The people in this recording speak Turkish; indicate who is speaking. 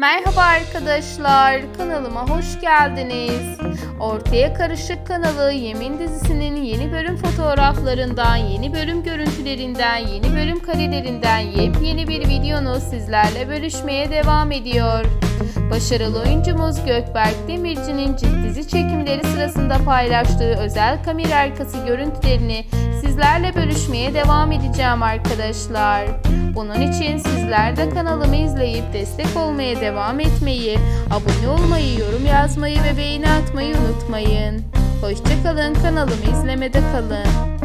Speaker 1: Merhaba arkadaşlar, kanalıma hoş geldiniz. Ortaya Karışık kanalı Yemin dizisinin yeni bölüm fotoğraflarından, yeni bölüm görüntülerinden, yeni bölüm karelerinden yepyeni bir videonu sizlerle bölüşmeye devam ediyor. Başarılı oyuncumuz Gökberk Demirci'nin cilt dizi çekimleri sırasında paylaştığı özel kamera arkası görüntülerini sizlerle bölüşmeye devam edeceğim arkadaşlar. Bunun için sizler de kanalımı izleyip destek olmaya devam etmeyi, abone olmayı, yorum yazmayı ve beğeni atmayı unutmayın. Hoşçakalın kanalımı izlemede kalın.